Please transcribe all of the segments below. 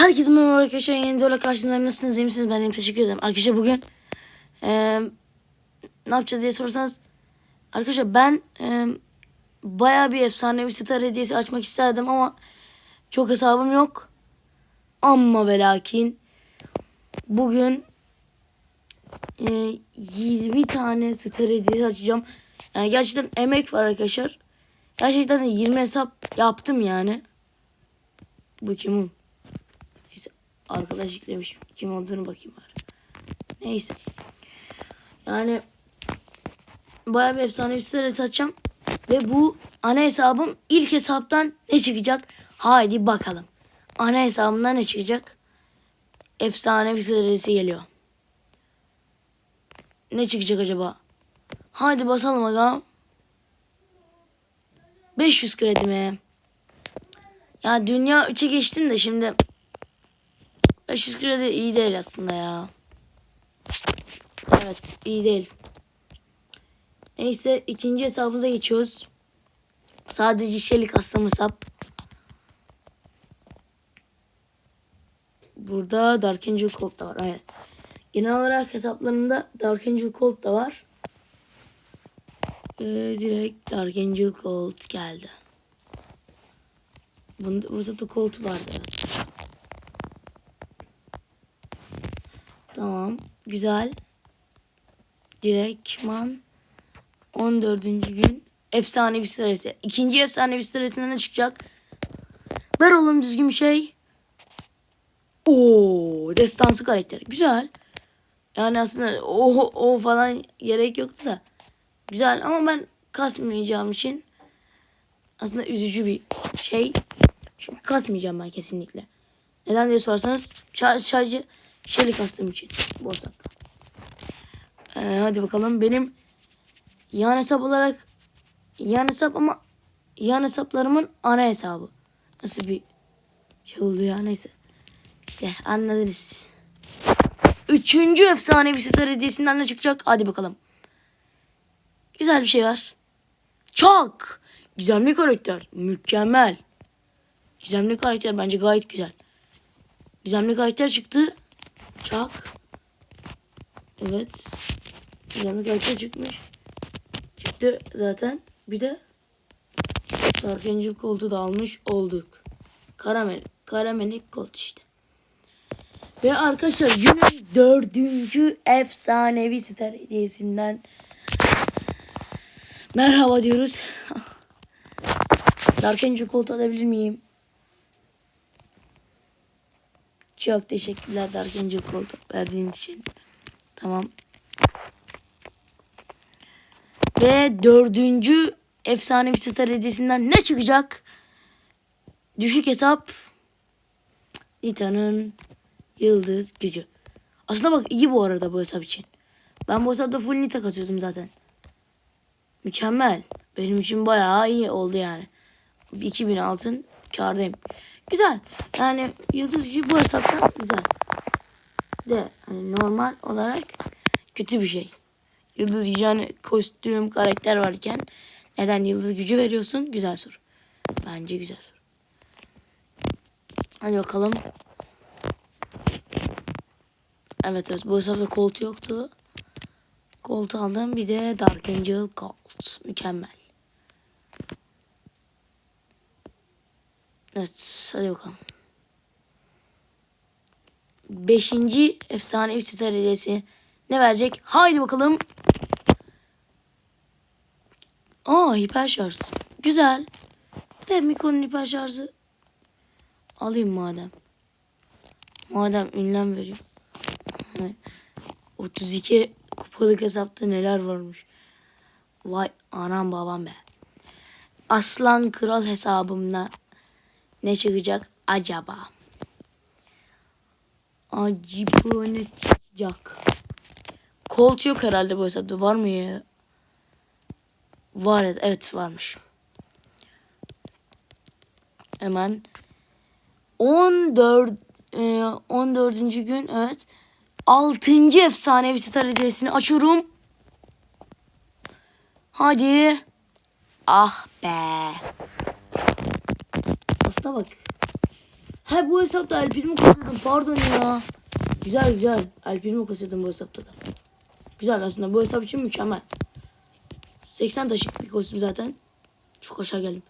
Herkese merhaba arkadaşlar. Yeni videoyla karşınızdayım. Nasılsınız? iyi misiniz? Ben iyiyim. Teşekkür ederim. Arkadaşlar bugün eee, ne yapacağız diye sorarsanız arkadaşlar ben eee bayağı bir efsanevi star hediyesi açmak isterdim ama çok hesabım yok. Ama ve lakin bugün eee 20 tane star hediyesi açacağım. Yani gerçekten emek var arkadaşlar. Gerçekten de 20 hesap yaptım yani. Bu kimin? Arkadaş yüklemiş. Kim olduğunu bakayım var. Neyse. Yani bayağı bir efsane bir sitede satacağım. Ve bu ana hesabım ilk hesaptan ne çıkacak? Haydi bakalım. Ana hesabımdan ne çıkacak? Efsane bir serisi geliyor. Ne çıkacak acaba? Haydi basalım bakalım. 500 kredi mi? Ya dünya 3'e geçtim de şimdi 500 kredi iyi değil aslında ya. Evet iyi değil. Neyse ikinci hesabımıza geçiyoruz. Sadece şeylik aslında hesap. Burada Dark Angel Colt da var. Aynen. Genel olarak hesaplarımda Dark Angel Colt da var. Ee, direkt Dark Angel Colt geldi. Bunda, bu hesapta Colt vardı. Evet. Tamam. Güzel. Direktman 14. gün efsanevi sırası. İkinci efsanevi sırasında ne çıkacak? Ver oğlum düzgün bir şey. Oo, destansı karakteri. Güzel. Yani aslında o, o falan gerek yoktu da. Güzel ama ben kasmayacağım için aslında üzücü bir şey. Çünkü kasmayacağım ben kesinlikle. Neden diye sorarsanız şarj, şarjı şeyli kastığım için bu hesapta. Ee, hadi bakalım benim yan hesap olarak yan hesap ama yan hesaplarımın ana hesabı. Nasıl bir şey oldu ya neyse. İşte anladınız siz. Üçüncü efsanevi star hediyesinden ne çıkacak? Hadi bakalım. Güzel bir şey var. Çok. Gizemli karakter. Mükemmel. Gizemli karakter bence gayet güzel. Gizemli karakter çıktı. Çak. Evet. Gizemli karakter çıkmış. Çıktı zaten. Bir de Dark Angel koltuğu da almış olduk. Karamel. Karamelik kolt işte. Ve arkadaşlar günün dördüncü efsanevi star hediyesinden merhaba diyoruz. Dark Angel koltuğu alabilir miyim? Çok teşekkürler Dark Angel koltuğu verdiğiniz için. Tamam. Ve dördüncü efsanevi star hediyesinden ne çıkacak? Düşük hesap. Nita'nın yıldız gücü. Aslında bak iyi bu arada bu hesap için. Ben bu hesapta full Nita kasıyordum zaten. Mükemmel. Benim için bayağı iyi oldu yani. 2000 altın kardayım. Güzel. Yani yıldız gücü bu hesaptan güzel. De hani normal olarak kötü bir şey. Yıldız gücü hani kostüm karakter varken neden yıldız gücü veriyorsun? Güzel soru. Bence güzel soru. Hadi bakalım. Evet evet bu hesapta Colt yoktu. Colt aldım. Bir de Dark Angel Colt. Mükemmel. Evet hadi bakalım. Beşinci efsanevi star hediyesi ne verecek? Haydi bakalım. Aa hiper şarj. Güzel. De Miko'nun hiper şarjı alayım madem. Madem ünlem veriyor. Hani 32 kupalık hesapta neler varmış. Vay anam babam be. Aslan kral hesabımda ne çıkacak acaba? Acaba ne çıkacak? Colt yok herhalde bu hesapta. Var mı ya? Var evet varmış. Hemen 14 e, 14. gün evet 6. efsanevi star hediyesini açıyorum. Hadi. Ah be. Aslında bak. Ha bu hesapta Primo kasıyordum. Pardon ya. Güzel güzel. El Primo kasıyordum bu hesapta da. Güzel aslında. Bu hesap için mükemmel. 80 taşık bir kostüm zaten. Çok aşağı geldim.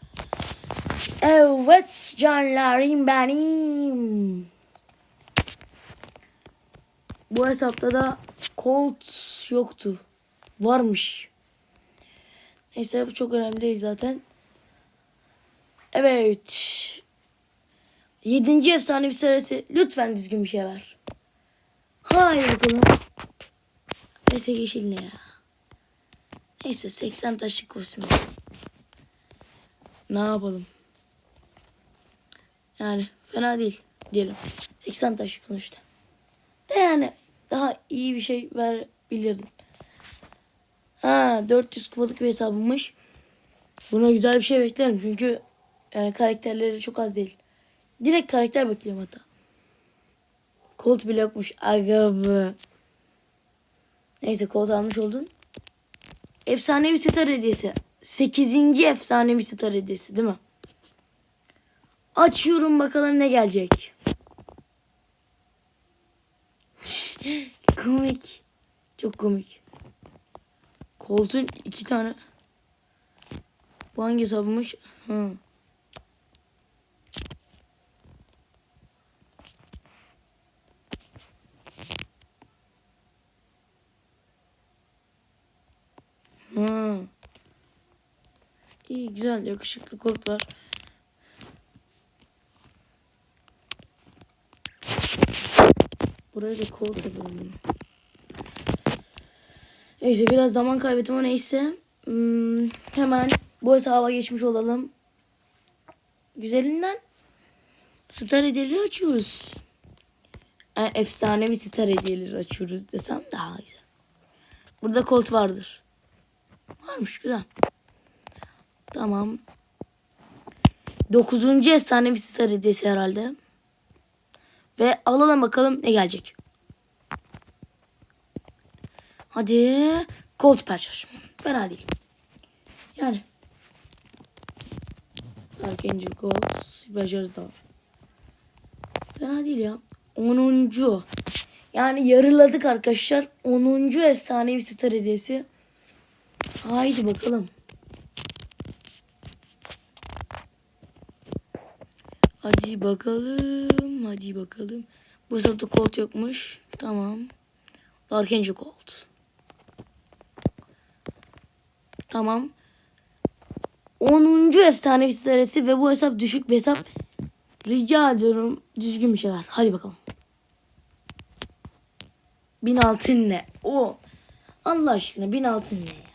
Evet canlarım benim. Bu hesapta da Colt yoktu. Varmış. Neyse bu çok önemli değil zaten. Evet. Yedinci efsanevi serisi. Lütfen düzgün bir şey ver. Hayır bakalım. Neyse yeşil ne ya. Neyse 80 taşlık kostüm. Ne yapalım? Yani fena değil diyelim. 80 taşlık sonuçta. De yani daha iyi bir şey verebilirdin. Ha 400 kupalık bir hesabımmış. Buna güzel bir şey beklerim çünkü yani karakterleri çok az değil. Direkt karakter bekliyorum hatta. Colt bile yokmuş. Aga be. Neyse Colt almış oldun. Efsanevi star hediyesi. 8. efsanevi star hediyesi değil mi? Açıyorum bakalım ne gelecek. komik. Çok komik. Colt'un iki tane. Bu hangi hesabımış? Hı. İyi güzel yakışıklı Colt var. Buraya da Colt yapalım bunu. Neyse biraz zaman kaybettim ama neyse. Hmm, hemen bu hesaba geçmiş olalım. Güzelinden star hediyeleri açıyoruz. Yani efsanevi star hediyeleri açıyoruz desem daha güzel. Burada Colt vardır. Varmış güzel. Tamam. Dokuzuncu efsanevi star hediyesi herhalde. Ve alalım bakalım ne gelecek. Hadi. Colt Perşaş. Fena değil. Yani. Archangel Gold. Başarız da var. Fena değil ya. 10. Yani yarıladık arkadaşlar. 10. efsanevi star hediyesi. Haydi bakalım. Hadi bakalım. Hadi bakalım. Bu hesapta Colt yokmuş. Tamam. Archangel Colt. Tamam. 10. efsanevi serisi ve bu hesap düşük bir hesap. Rica ediyorum düzgün bir şey ver. Hadi bakalım. 1000 altın ne? O. Allah aşkına 1000 altın ne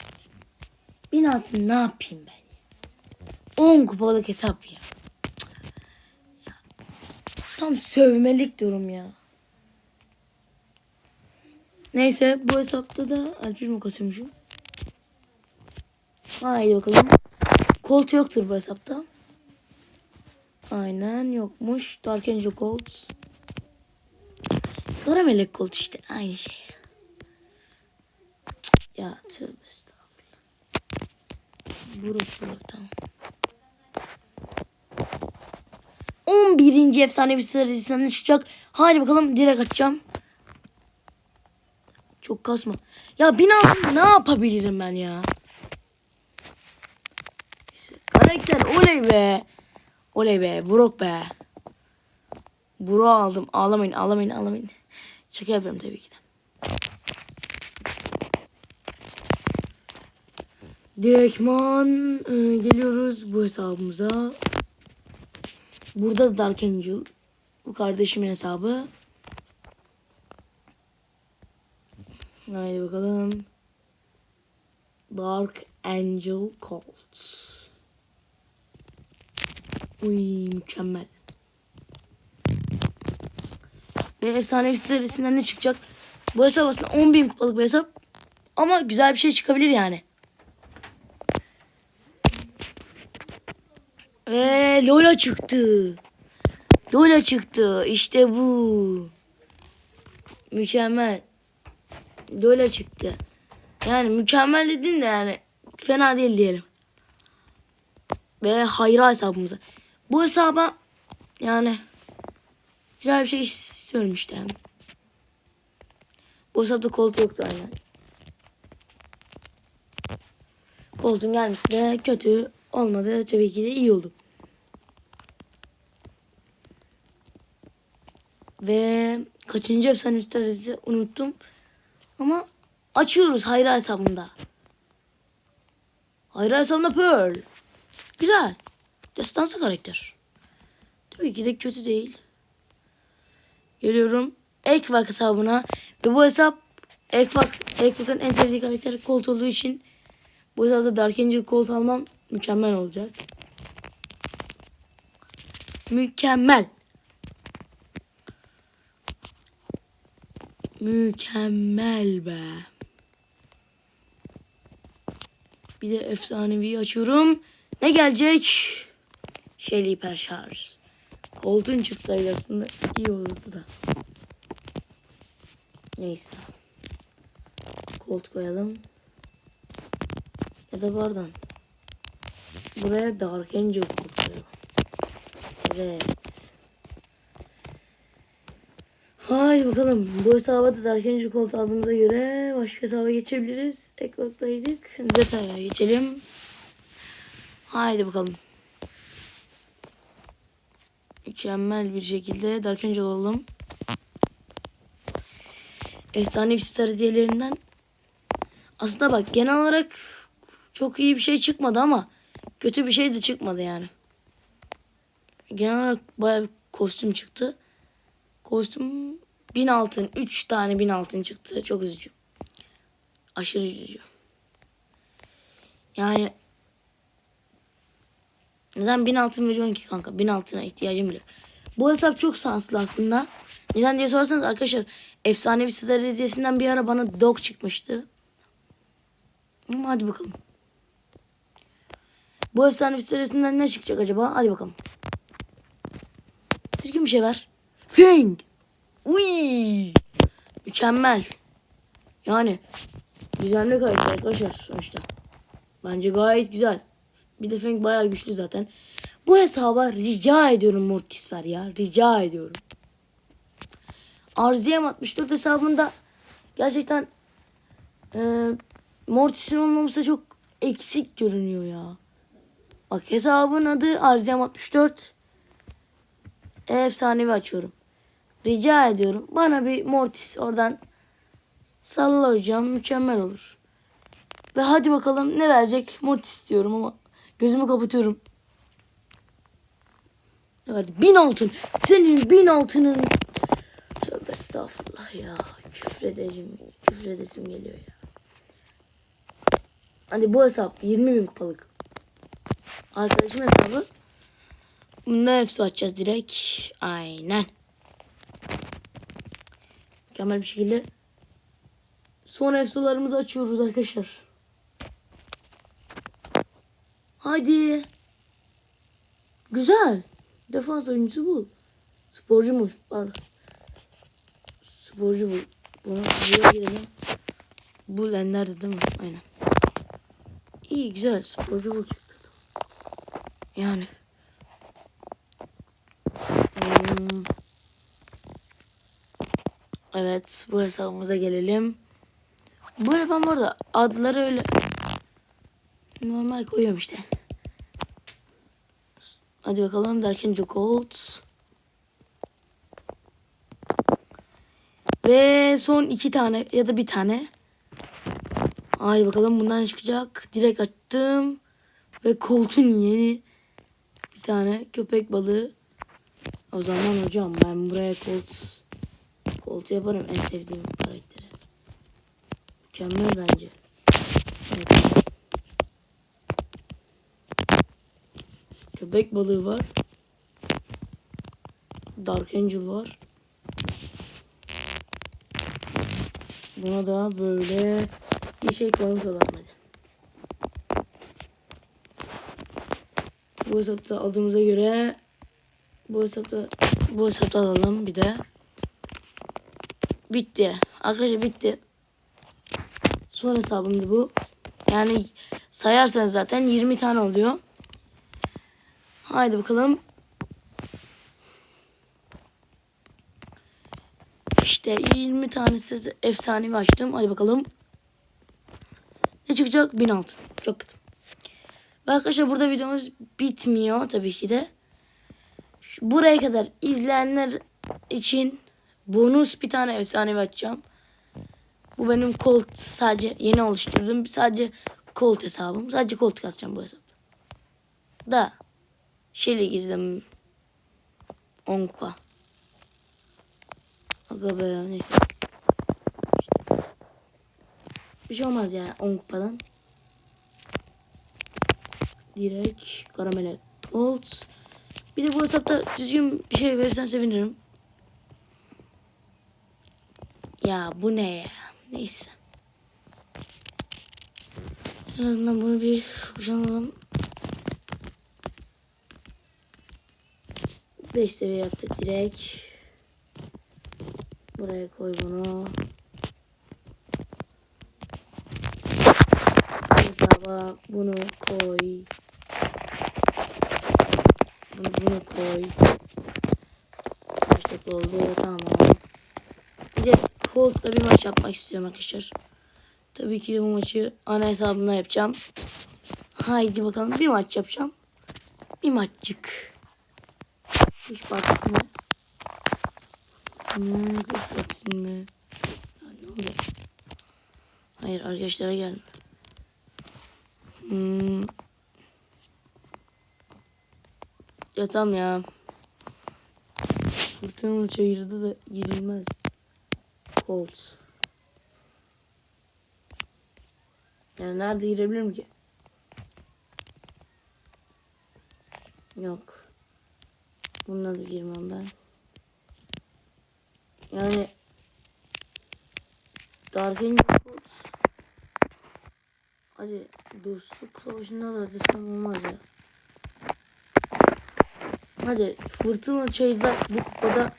ya? 1000 altın ne yapayım ben ya? 10 kupalık hesap ya. Tam sövmelik durum ya. Neyse bu hesapta da Alpirmo kasıyormuşum. Haydi bakalım. Colt yoktur bu hesapta. Aynen yokmuş. Dark Angel Colt. Kara melek Colt işte aynı şey. Ya tövbe. Buruk buruk tamam. 11. efsanevi serisinden çıkacak. Hadi bakalım direkt açacağım. Çok kasma. Ya bin altın ne yapabilirim ben ya? Karakter oley be. Oley be. Brok be. Bro aldım. Ağlamayın ağlamayın ağlamayın. Şaka yapıyorum tabii ki de. Direktman e, geliyoruz bu hesabımıza. Burada da Dark Angel. Bu kardeşimin hesabı. Haydi bakalım. Dark Angel Colt. Uy mükemmel. Ve efsanevi serisinden ne çıkacak? Bu hesap aslında 10.000 kupalık bir hesap. Ama güzel bir şey çıkabilir yani. Ve Lola çıktı. Lola çıktı. İşte bu. Mükemmel. Lola çıktı. Yani mükemmel dedin de yani fena değil diyelim. Ve hayra hesabımıza. Bu hesaba yani Güzel bir şey istiyorum işte. Bu hesapta koltuğu yoktu aynen. Koltuğun gelmesi de kötü olmadı. Tabii ki de iyi oldu. Ve kaçıncı efsane stratejisi unuttum. Ama açıyoruz hayra hesabında. Hayra hesabında Pearl. Güzel. Destansı karakter. Tabii ki de kötü değil. Geliyorum. Ekvak hesabına. Ve bu hesap Ekvak, Ekvak'ın en sevdiği karakter Colt olduğu için bu hesapta Dark Angel Colt almam mükemmel olacak. Mükemmel. Mükemmel be. Bir de efsanevi açıyorum. Ne gelecek? Shelly hiper şarj. Koltuğun çıksaydı aslında iyi olurdu da. Neyse. Kolt koyalım. Ya da pardon. Buraya Dark Angel koyalım. Evet. Haydi bakalım. Bu hesaba da Dark Angel Colt aldığımıza göre başka hesaba geçebiliriz. Ekvaktaydık. Zeta'ya geçelim. Haydi bakalım. Mükemmel bir şekilde Dark Angel alalım. Efsane Star hediyelerinden aslında bak genel olarak çok iyi bir şey çıkmadı ama kötü bir şey de çıkmadı yani. Genel olarak bayağı bir kostüm çıktı. Kostüm 1000 altın. 3 tane 1000 altın çıktı. Çok üzücü. Aşırı üzücü. Yani neden 1000 altın veriyorsun ki kanka? 1000 altına ihtiyacım bile. Bu hesap çok şanslı aslında. Neden diye sorarsanız arkadaşlar efsanevi star hediyesinden bir ara bana dog çıkmıştı. Hadi bakalım. Bu efsanevi sitesinden ne çıkacak acaba? Hadi bakalım. Düzgün bir şey ver. Feng. Uy. Mükemmel. Yani gizemli karakter arkadaşlar sonuçta. Bence gayet güzel. Bir de Feng bayağı güçlü zaten. Bu hesaba rica ediyorum Mortis ver ya. Rica ediyorum. RZM 64 hesabında gerçekten e, Mortis'in olmaması çok eksik görünüyor ya. Bak hesabın adı RZM 64. Efsanevi açıyorum. Rica ediyorum. Bana bir Mortis oradan salla hocam. Mükemmel olur. Ve hadi bakalım ne verecek? Mortis istiyorum ama gözümü kapatıyorum. Ne verdi? Bin altın. Senin bin altının. Tövbe estağfurullah ya. Küfredeceğim. Küfredesim geliyor ya. Hadi bu hesap 20 bin kupalık. Arkadaşım hesabı. Bunda hepsi açacağız direkt. Aynen. Mükemmel bir şekilde son efsalarımızı açıyoruz arkadaşlar. Hadi. Güzel. Defans oyuncusu bu. Sporcu mu? Pardon. Sporcu bu. Buna buraya gidelim. Bu lenlerdi değil mi? Aynen. İyi güzel. Sporcu bu çıktı. Yani. Hmm. Evet bu hesabımıza gelelim. Böyle ben bu arada adları öyle normal koyuyorum işte. Hadi bakalım derken Jokolt. Ve son iki tane ya da bir tane. Hadi bakalım bundan çıkacak. Direkt attım. Ve Colt'un yeni tane köpek balığı. O zaman hocam ben buraya Colt Colt yaparım en sevdiğim karakteri. Mükemmel bence. Evet. Köpek balığı var. Dark Angel var. Buna da böyle bir şey koymuş olalım hadi. Bu hesapta aldığımıza göre bu hesapta bu hesapta alalım bir de. Bitti. Arkadaşlar bitti. Son hesabımdı bu. Yani sayarsanız zaten 20 tane oluyor. Haydi bakalım. İşte 20 tanesi efsanevi açtım. Hadi bakalım. Ne çıkacak? 1000 altın. Çok kötü. Ve arkadaşlar burada videomuz bitmiyor tabii ki de. Buraya kadar izleyenler için bonus bir tane efsanevi açacağım. Bu benim Colt sadece yeni oluşturduğum sadece Colt hesabım. Sadece Colt kasacağım bu hesapta. Da şeyle girdim 10 kupa. Aga be neyse. Bir şey olmaz ya 10 kupadan. Direkt karamele Colt. Bir de bu hesapta düzgün bir şey verirsen sevinirim. Ya bu ne ya? Neyse. En azından bunu bir kuşanalım. 5 seviye yaptık direkt. Buraya koy bunu. Hesaba bunu koy. Bunu, bunu koy. Dakika oldu? Tamam. Bir de Colt'la bir maç yapmak istiyorum arkadaşlar. Tabii ki de bu maçı ana hesabımda yapacağım. Haydi bakalım bir maç yapacağım. Bir maçcık. Kuş partisi mi? Ne kuş mi? Ya ne oluyor? Hayır arkadaşlara gel. Hmm. Ya tamam ya. Fırtınalı çayırda da girilmez. Colt. Yani nerede girebilirim ki? Yok. Bununla da girmem ben. Yani Colt. Hadi dostluk savaşında da desem olmaz ya. Hadi fırtına çayda bu kupada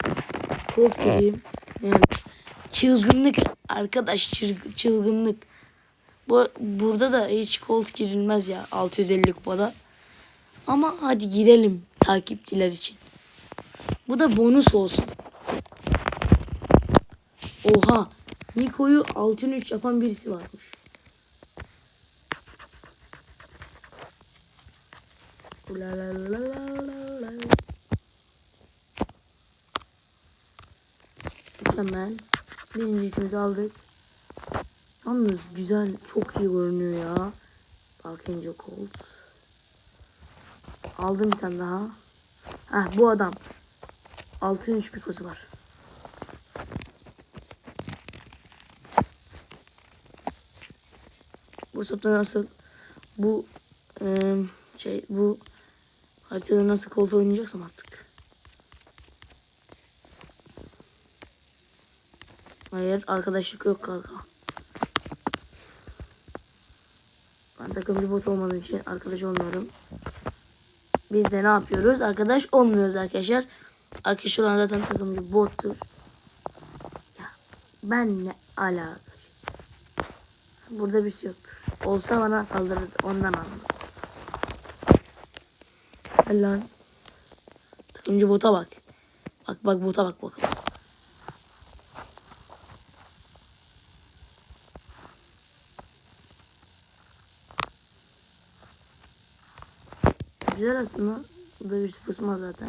Colt gireyim. Yani çılgınlık arkadaş çılg- çılgınlık. Bu burada da hiç Colt girilmez ya 650 kupada. Ama hadi girelim takipçiler için. Bu da bonus olsun. Oha. Niko'yu altın 3 yapan birisi varmış. La la la la la la. Mükemmel. Birinci yükümüzü aldık. Yalnız güzel, çok iyi görünüyor ya. Dark Angel Colt. Aldım bir tane daha. Heh bu adam. Altın 3 pikosu var. Bu hesapta nasıl bu eee, şey bu haritada nasıl Colt oynayacaksam artık. Hayır arkadaşlık yok kanka. Ben takımcı bot olmadığım için arkadaş olmuyorum. Biz de ne yapıyoruz? Arkadaş olmuyoruz arkadaşlar. Arkadaş olan zaten takımcı bottur. Ya ben ne alaka? Burada bir şey yoktur. Olsa bana saldırır. Ondan anladım. Gel lan. Takımcı bota bak. Bak bak bota bak bak. Güzel aslında. Bu da bir pusma zaten.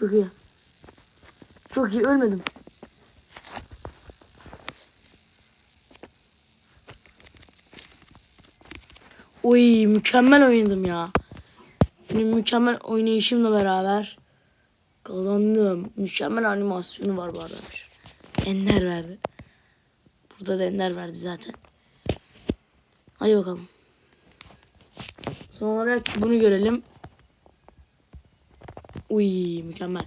Çok iyi. Çok iyi ölmedim. Oy mükemmel oynadım ya. Benim mükemmel oynayışımla beraber kazandım. Mükemmel animasyonu var bu arada. Ender verdi. Burada da Ender verdi zaten. Hadi bakalım. Son olarak bunu görelim. Uy mükemmel.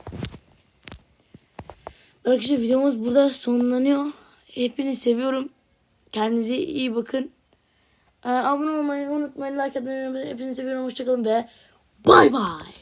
Arkadaşlar videomuz burada sonlanıyor. Hepinizi seviyorum. Kendinize iyi bakın. Ee, abone olmayı unutmayın. Like atmayı unutmayın. Hepinizi seviyorum. Hoşçakalın ve bay bay.